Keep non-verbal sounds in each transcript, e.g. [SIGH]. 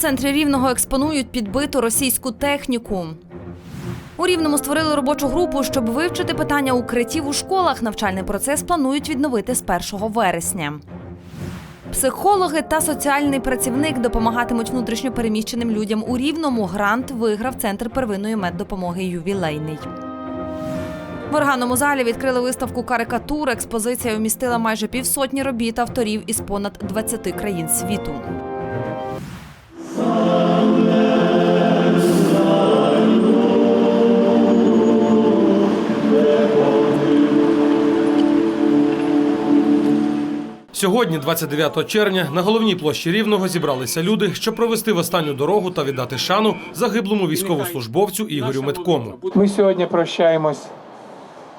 центрі Рівного експонують підбиту російську техніку. У Рівному створили робочу групу, щоб вивчити питання укриттів у школах. Навчальний процес планують відновити з 1 вересня. Психологи та соціальний працівник допомагатимуть внутрішньопереміщеним людям у Рівному. Грант виграв центр первинної меддопомоги ювілейний. В органному залі відкрили виставку карикатур. Експозиція вмістила майже півсотні робіт авторів із понад 20 країн світу. Сьогодні, 29 червня, на головній площі Рівного зібралися люди, щоб провести в останню дорогу та віддати шану загиблому військовослужбовцю Ігорю Меткому. Ми сьогодні прощаємось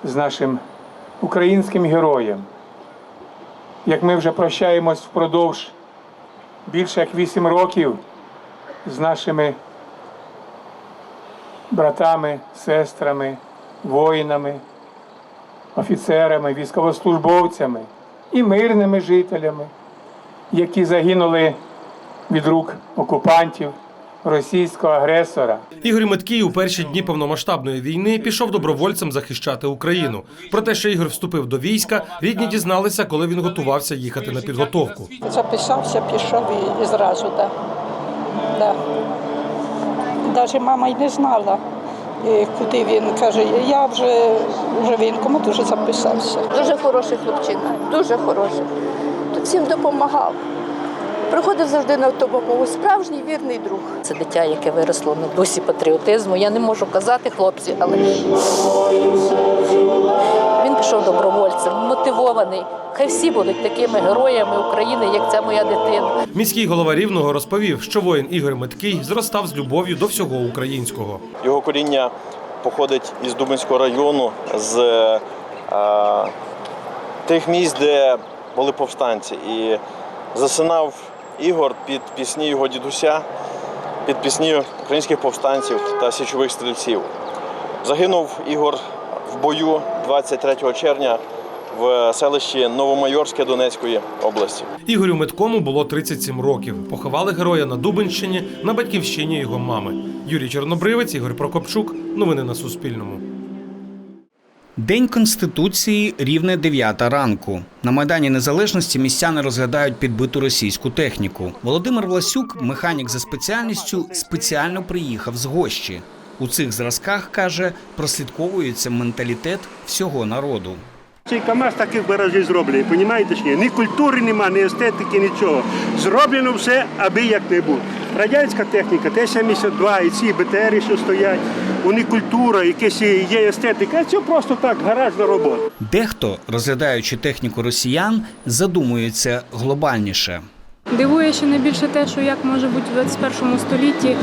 з нашим українським героєм. Як ми вже прощаємось впродовж більше як вісім років з нашими братами, сестрами, воїнами, офіцерами, військовослужбовцями і мирними жителями, які загинули від рук окупантів, російського агресора. Ігор Меткий у перші дні повномасштабної війни пішов добровольцем захищати Україну. Про те, що Ігор вступив до війська, рідні дізналися, коли він готувався їхати на підготовку. Записався, пішов і, і зразу, так. Да. Навіть мама й не знала, е, куди він каже, я вже, вже в воєнкомат вже записався. Дуже хороший хлопчина, дуже хороший. Тут всім допомагав. Приходив завжди на допомогу. Справжній вірний друг. Це дитя, яке виросло на дусі патріотизму. Я не можу казати хлопці, але пішов добровольцем, мотивований. Хай всі будуть такими героями України, як ця моя дитина. Міський голова Рівного розповів, що воїн Ігор Меткий зростав з любов'ю до всього українського. Його коріння походить із Дубинського району, з е, тих місць, де були повстанці. І засинав Ігор під пісні його дідуся, під пісні українських повстанців та січових стрільців. Загинув Ігор в бою 23 червня в селищі Новомайорське Донецької області. Ігорю Меткому було 37 років. Поховали героя на Дубенщині на батьківщині його мами. Юрій Чорнобривець, Ігор Прокопчук. Новини на Суспільному. День Конституції рівне 9 ранку. На Майдані Незалежності містяни розглядають підбиту російську техніку. Володимир Власюк, механік за спеціальністю, спеціально приїхав з гощі. У цих зразках каже, прослідковується менталітет всього народу. Цей КАМАЗ таких баражів зроблений, понімаєте ж ні? Ні культури нема, ні естетики, нічого. Зроблено все, аби як-небудь. Радянська техніка, Т-72 і ці БТРи, що стоять, вони культура, якась є естетика, а це просто так, гаражна робота. Дехто, розглядаючи техніку росіян, задумується глобальніше. Дивує ще найбільше те, що як може бути в 21 столітті, е,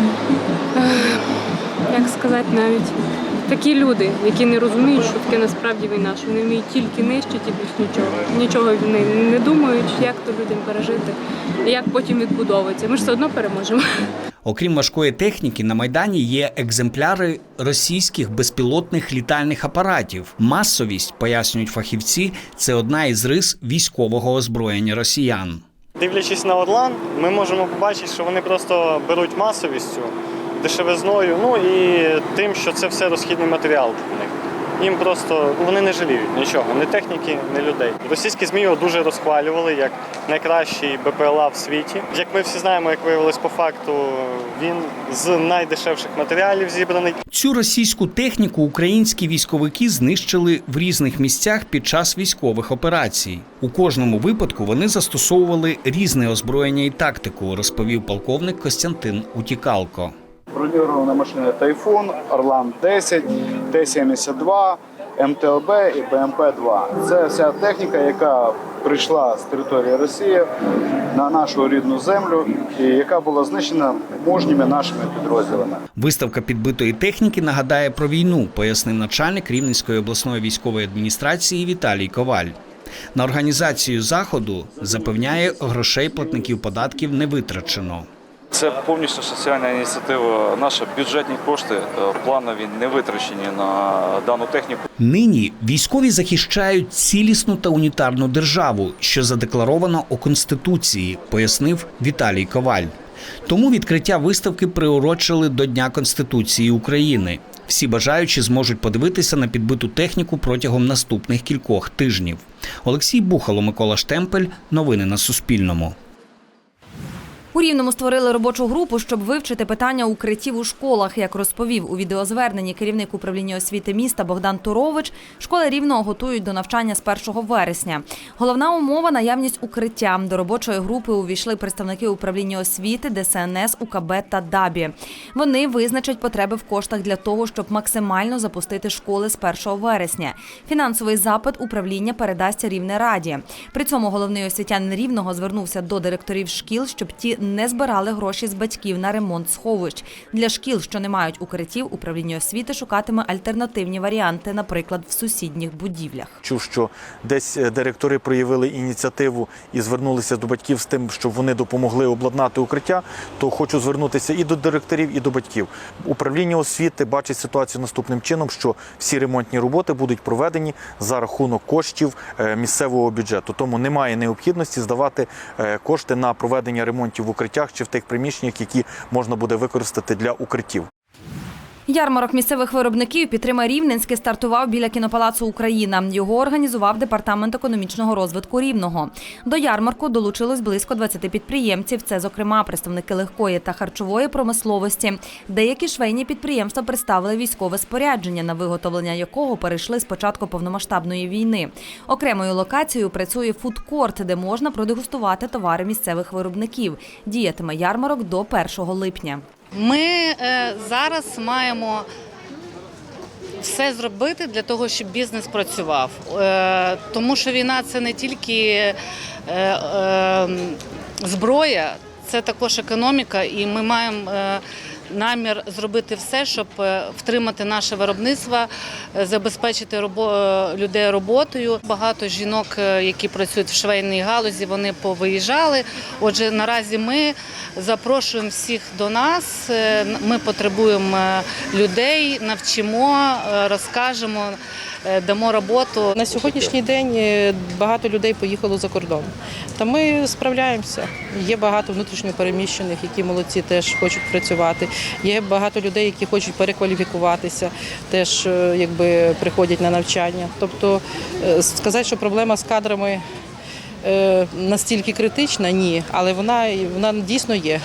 як сказати навіть, такі люди, які не розуміють, що таке насправді війна, що вони вміють тільки нищити і більш нічого. Нічого вони не думають, як то людям пережити, і як потім відбудовуватися. Ми ж все одно переможемо. Окрім важкої техніки, на майдані є екземпляри російських безпілотних літальних апаратів. Масовість, пояснюють фахівці, це одна із рис військового озброєння росіян. Дивлячись на Орлан, ми можемо побачити, що вони просто беруть масовістю, дешевизною, ну і тим, що це все розхідний матеріал для них. Їм просто ну, вони не жаліють нічого, ні техніки, ні людей. Російські ЗМІ його дуже розхвалювали як найкращий БПЛА в світі. Як ми всі знаємо, як виявилось по факту, він з найдешевших матеріалів зібраний. Цю російську техніку українські військовики знищили в різних місцях під час військових операцій. У кожному випадку вони застосовували різне озброєння і тактику, розповів полковник Костянтин Утікалко. Бронирована машина Тайфун, Орлан 10, Т-72, МТЛБ і БМП-2. Це вся техніка, яка прийшла з території Росії на нашу рідну землю і яка була знищена мужніми нашими підрозділами. Виставка підбитої техніки нагадає про війну, пояснив начальник Рівненської обласної військової адміністрації Віталій Коваль. На організацію заходу запевняє, грошей платників податків не витрачено. Це повністю соціальна ініціатива. Наші бюджетні кошти е, планові не витрачені на дану техніку. Нині військові захищають цілісну та унітарну державу, що задекларовано у конституції, пояснив Віталій Коваль. Тому відкриття виставки приурочили до Дня Конституції України. Всі бажаючі зможуть подивитися на підбиту техніку протягом наступних кількох тижнів. Олексій Бухало, Микола Штемпель. Новини на Суспільному. У Рівному створили робочу групу, щоб вивчити питання укриттів у школах. Як розповів у відеозверненні керівник управління освіти міста Богдан Турович, школи Рівного готують до навчання з 1 вересня. Головна умова наявність укриття. До робочої групи увійшли представники управління освіти, ДСНС, УКБ та ДАБІ. Вони визначать потреби в коштах для того, щоб максимально запустити школи з 1 вересня. Фінансовий запит управління передасться Рівне раді. При цьому головний освітянин Рівного звернувся до директорів шкіл, щоб ті не збирали гроші з батьків на ремонт сховищ. Для шкіл, що не мають укриттів, управління освіти шукатиме альтернативні варіанти, наприклад, в сусідніх будівлях. чув, що десь е, директори проявили ініціативу і звернулися до батьків з тим, щоб вони допомогли обладнати укриття, то хочу звернутися і до директорів, і до батьків. Управління освіти бачить ситуацію наступним чином, що всі ремонтні роботи будуть проведені за рахунок коштів е, місцевого бюджету. Тому немає необхідності здавати е, кошти на проведення ремонтів в укриттях чи в тих приміщеннях, які можна буде використати для укриттів. Ярмарок місцевих виробників підтримає Рівненське стартував біля кінопалацу Україна. Його організував департамент економічного розвитку Рівного. До ярмарку долучилось близько 20 підприємців. Це, зокрема, представники легкої та харчової промисловості. Деякі швейні підприємства представили військове спорядження, на виготовлення якого перейшли з початку повномасштабної війни. Окремою локацією працює фудкорт, де можна продегустувати товари місцевих виробників. Діятиме ярмарок до 1 липня. Ми е, зараз маємо все зробити для того, щоб бізнес працював. Е, тому що війна це не тільки е, е, зброя, це також економіка, і ми маємо. Е, Намір зробити все, щоб е, втримати наше виробництво, е, забезпечити е, людей роботою. Багато жінок, які працюють в швейній галузі, вони повиїжджали. Отже, наразі ми запрошуємо всіх до нас. Ми потребуємо людей, навчимо, розкажемо, дамо роботу. На сьогоднішній день е, багато людей поїхало за кордон. Та ми справляємося. Є багато внутрішньопереміщених, які молодці теж хочуть працювати. Є багато людей, які хочуть перекваліфікуватися, теж е, якби приходять на навчання. Тобто е, сказати, що проблема з кадрами е, настільки критична, ні, але вона, вона дійсно є.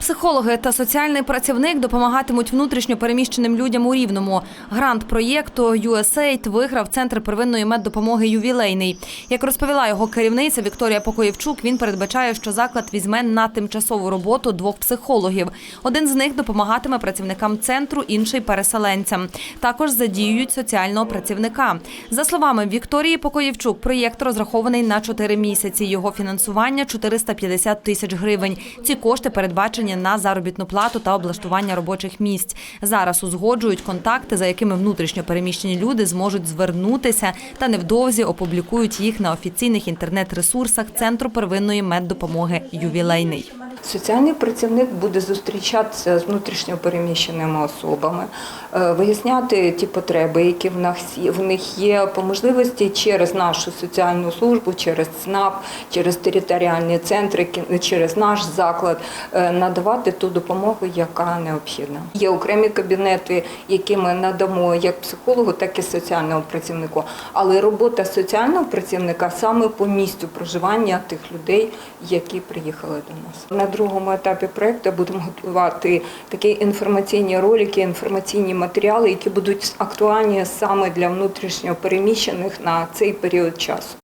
Психологи та соціальний працівник допомагатимуть внутрішньо переміщеним людям у Рівному. Грант проєкту USAID виграв центр первинної меддопомоги ювілейний. Як розповіла його керівниця Вікторія Покоївчук, він передбачає, що заклад візьме на тимчасову роботу двох психологів. Один з них допомагатиме працівникам центру, інший переселенцям. Також задіюють соціального працівника. За словами Вікторії Покоївчук, проєкт розрахований на 4 місяці. Його фінансування 450 тисяч гривень. Ці кошти передбачені на заробітну плату та облаштування робочих місць. Зараз узгоджують контакти, за якими внутрішньо переміщені люди зможуть звернутися та невдовзі опублікують їх на офіційних інтернет-ресурсах Центру первинної меддопомоги Ювілейний. Соціальний працівник буде зустрічатися з внутрішньо переміщеними особами, е, виясняти ті потреби, які в них є по можливості через нашу соціальну службу, через ЦНАП, через територіальні центри, через наш заклад е, надавати ту допомогу, яка необхідна. Є окремі кабінети, які ми надамо як психологу, так і соціальному працівнику. Але робота соціального працівника саме по місцю проживання тих людей, які приїхали до нас. На другому етапі проекту будемо готувати такі інформаційні ролики, інформаційні матеріали, які будуть актуальні саме для внутрішньо переміщених на цей період часу.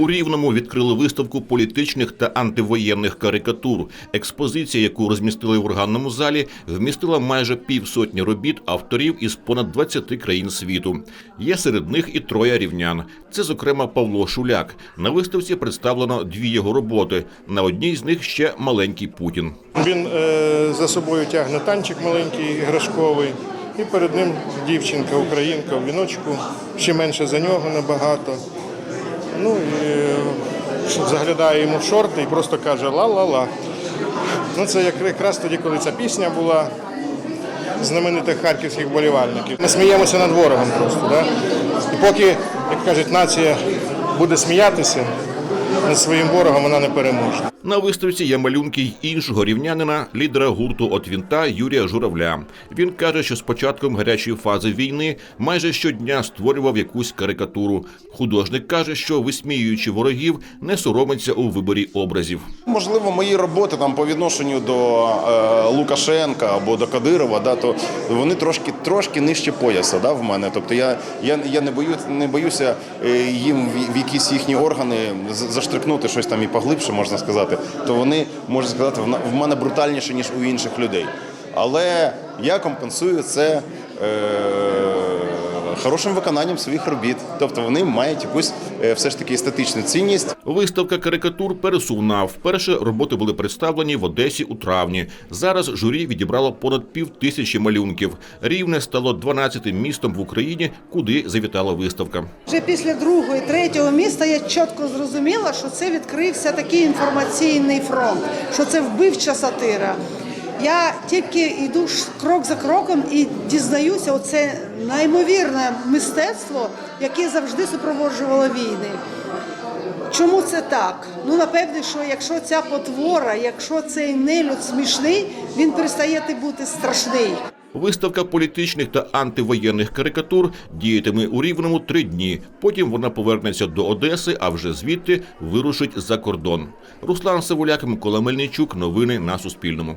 У Рівному відкрили виставку політичних та антивоєнних карикатур. Експозиція, яку розмістили в органному залі, вмістила майже півсотні робіт авторів із понад 20 країн світу. Є серед них і троє рівнян. Це, зокрема, Павло Шуляк. На виставці представлено дві його роботи. На одній з них ще маленький Путін. Він е, за собою тягне танчик маленький іграшковий, і перед ним дівчинка, українка в віночку, ще менше за нього набагато. Ну і е, заглядає йому в шорти і просто каже ла-ла-ла. Ну це якраз тоді, коли ця пісня була знаменитих харківських болівальників. Ми сміємося над ворогом просто. Да? І поки, як кажуть, нація буде сміятися, над своїм ворогом, вона не переможна. На виставці є малюнки й іншого рівнянина, лідера гурту «От вінта» Юрія Журавля. Він каже, що з початком гарячої фази війни майже щодня створював якусь карикатуру. Художник каже, що висміюючи ворогів, не соромиться у виборі образів. Можливо, мої роботи там по відношенню до е, Лукашенка або до Кадирова, да, то вони трошки трошки нижче пояса да, в мене. Тобто я, я, я не боюсь, не боюся е, їм в, якісь їхні органи заштрикнути щось там і поглибше, можна сказати. То вони можна сказати, в мене брутальніше ніж у інших людей. Але я компенсую це. Е, Хорошим виконанням своїх робіт, тобто вони мають якусь все ж таки естетичну цінність. Виставка карикатур пересувна. Вперше роботи були представлені в Одесі у травні. Зараз журі відібрало понад пів тисячі малюнків. Рівне стало 12-тим містом в Україні, куди завітала виставка. Вже після другого і третього міста я чітко зрозуміла, що це відкрився такий інформаційний фронт, що це вбивча сатира. Я тільки йду крок за кроком і дізнаюся, оце неймовірне мистецтво, яке завжди супроводжувало війни. Чому це так? Ну, напевне, що якщо ця потвора, якщо цей нелюд смішний, він перестає бути страшний. Виставка політичних та антивоєнних карикатур діятиме у Рівному три дні. Потім вона повернеться до Одеси, а вже звідти вирушить за кордон. Руслан Савуляк, Микола Мельничук. Новини на Суспільному.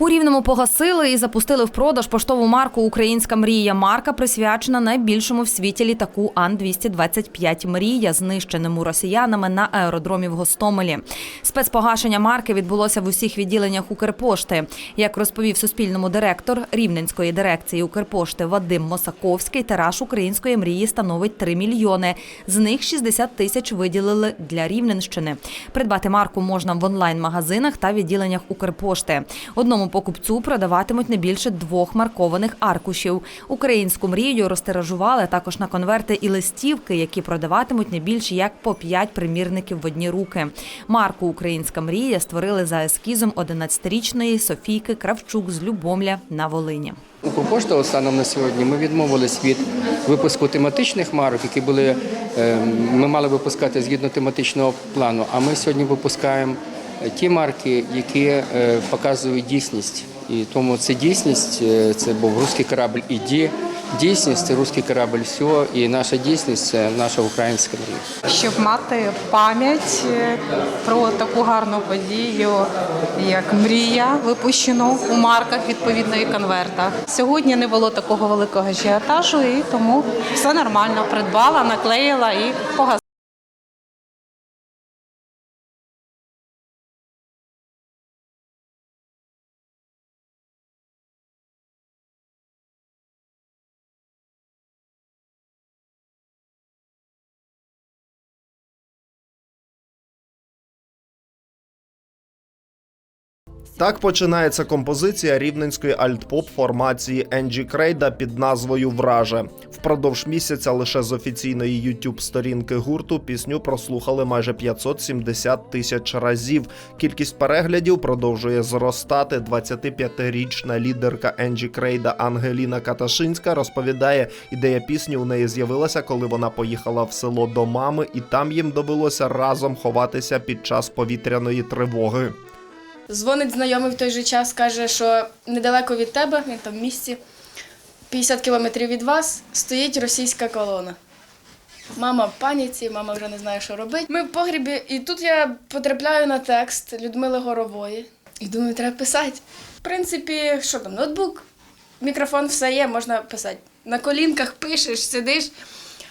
У Рівному погасили і запустили в продаж поштову марку Українська мрія. Марка присвячена найбільшому в світі літаку Ан-225 Мрія, знищеному росіянами на аеродромі в Гостомелі. Спецпогашення марки відбулося в усіх відділеннях Укрпошти. Як розповів Суспільному директор Рівненської дирекції Укрпошти Вадим Мосаковський, тираж української мрії становить 3 мільйони. З них 60 тисяч виділили для Рівненщини. Придбати марку можна в онлайн-магазинах та відділеннях Укрпошти. Одному покупцю продаватимуть не більше двох маркованих аркушів. Українську мрію розтиражували також на конверти і листівки, які продаватимуть не більше як по 5 примірників в одні руки. Марку Українська мрія створили за ескізом 11-річної Софійки Кравчук з Любомля на Волині. Укрпошта станом на сьогодні ми відмовились від випуску тематичних марок, які були е, ми мали випускати згідно тематичного плану. А ми сьогодні випускаємо ті марки, які е, показують дійсність. І тому це дійсність, е, це був русський корабль іді. Дійсність це русський корабль все, і наша дійсність це наша українська мрія. щоб мати пам'ять е, про таку гарну подію, як мрія, випущену у марках відповідно і конвертах. Сьогодні не було такого великого ажіотажу, і тому все нормально. Придбала, наклеїла і погасила. Так починається композиція рівненської альтпоп формації Енджі Крейда під назвою Враже. Впродовж місяця лише з офіційної youtube сторінки гурту пісню прослухали майже 570 тисяч разів. Кількість переглядів продовжує зростати. 25-річна лідерка Енджі Крейда Ангеліна Каташинська розповідає, ідея пісні у неї з'явилася, коли вона поїхала в село до мами, і там їм довелося разом ховатися під час повітряної тривоги. Дзвонить знайомий в той же час, каже, що недалеко від тебе, він там в місті, 50 кілометрів від вас, стоїть російська колона. Мама в паніці, мама вже не знає, що робити. Ми в погрібі, і тут я потрапляю на текст Людмили Горової. І думаю, треба писати. В принципі, що там, ноутбук, мікрофон, все є, можна писати. На колінках пишеш, сидиш.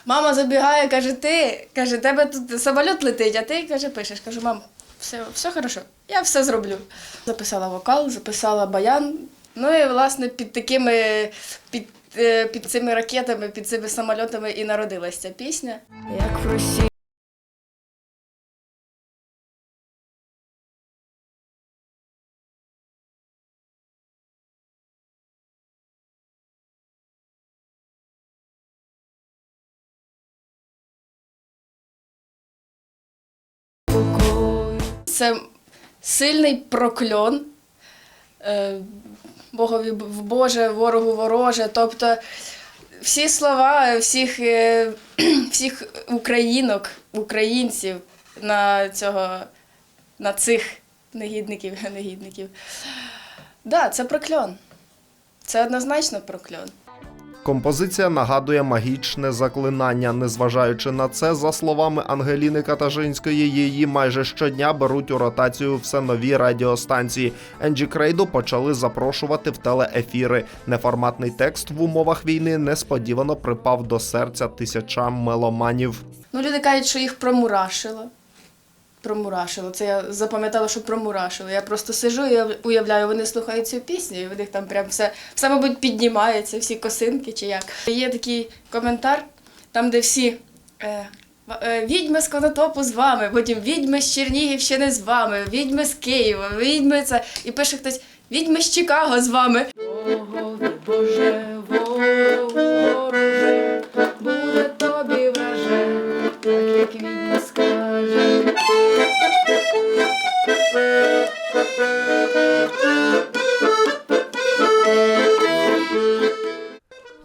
Мама забігає, каже, ти, каже, тебе тут самоліт летить, а ти каже, пишеш. Кажу, мам, все, все хорошо, я все зроблю. Записала вокал, записала баян. Ну і власне під такими під, е, під цими ракетами, під цими самольотами і народилася ця пісня. Як в Росії. Це сильний прокльон. е, Богові в Боже, ворогу вороже. Тобто всі слова всіх, е, [CLEARS THROAT] всіх українок, українців, на цього, на цих негідників, негідників. Да, це прокльон. Це однозначно прокльон. Композиція нагадує магічне заклинання. Незважаючи на це, за словами Ангеліни Катажинської, її майже щодня беруть у ротацію все нові радіостанції. Енджі Крейду почали запрошувати в телеефіри. Неформатний текст в умовах війни несподівано припав до серця тисячам меломанів. Ну, люди кажуть, що їх промурашило. Промурашило. Це я запам'ятала, що промурашило. Я просто сижу і уявляю, вони слухають цю пісню, і в них там прям все, все, мабуть, піднімається, всі косинки чи як. Є такий коментар, там, де всі. Е, е, Відьми з Конотопу з вами, потім відьми з Чернігівщини з вами, відьми з Києва, відьми це. І пише хтось відьми з Чикаго з вами. Боже,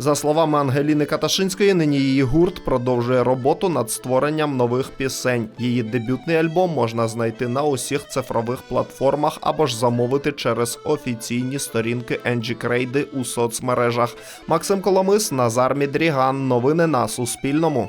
За словами Ангеліни Каташинської, нині її гурт продовжує роботу над створенням нових пісень. Її дебютний альбом можна знайти на усіх цифрових платформах або ж замовити через офіційні сторінки Енджі Крейди у соцмережах. Максим Коломис, Назар Мідріган. Новини на Суспільному.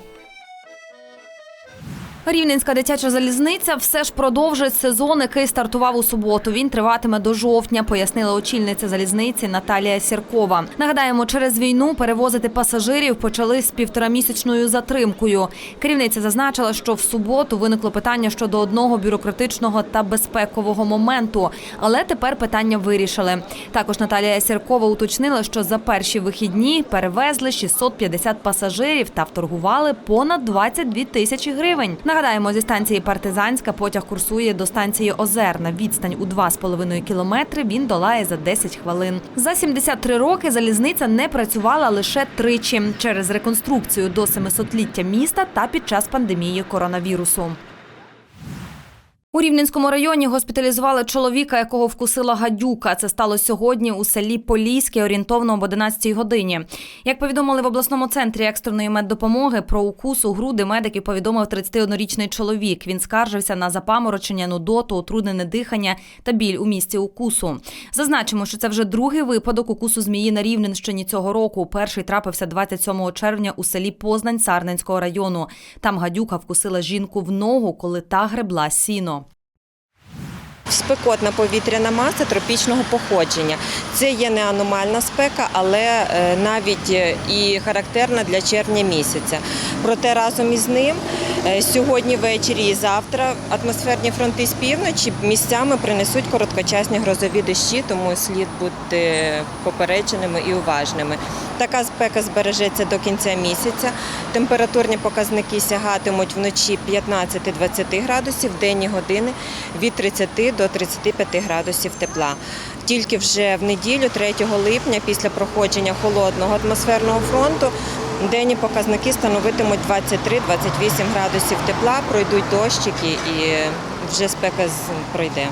Рівненська дитяча залізниця все ж продовжить сезон, який стартував у суботу. Він триватиме до жовтня, пояснила очільниця залізниці Наталія Сіркова. Нагадаємо, через війну перевозити пасажирів почали з півторамісячною затримкою. Керівниця зазначила, що в суботу виникло питання щодо одного бюрократичного та безпекового моменту, але тепер питання вирішили. Також Наталія Сіркова уточнила, що за перші вихідні перевезли 650 пасажирів та вторгували понад 22 тисячі гривень. Нагадаємо, зі станції Партизанська потяг курсує до станції Озерна. Відстань у 2,5 кілометри він долає за 10 хвилин. За 73 роки залізниця не працювала лише тричі через реконструкцію до 700-ліття міста та під час пандемії коронавірусу. У Рівненському районі госпіталізували чоловіка, якого вкусила гадюка. Це стало сьогодні у селі Поліське, орієнтовно об 11 годині. Як повідомили в обласному центрі екстреної меддопомоги, про укус у груди медики повідомив 31-річний чоловік. Він скаржився на запаморочення, нудоту, утруднене дихання та біль у місці укусу. Зазначимо, що це вже другий випадок укусу змії на Рівненщині цього року. Перший трапився 27 червня у селі Познань Сарненського району. Там гадюка вкусила жінку в ногу, коли та гребла сіно. Спекотна повітряна маса тропічного походження. Це є не аномальна спека, але е, навіть е, і характерна для червня місяця. Проте разом із ним е, сьогодні ввечері і завтра атмосферні фронти з півночі місцями принесуть короткочасні грозові дощі, тому слід бути попередженими і уважними. Така спека збережеться до кінця місяця. Температурні показники сягатимуть вночі 15-20 градусів, в денні години від 30 до 35 градусів тепла. Тільки вже в неділю, 3 липня, після проходження холодного атмосферного фронту, денні показники становитимуть 23-28 градусів тепла, пройдуть дощики і вже спека пройде.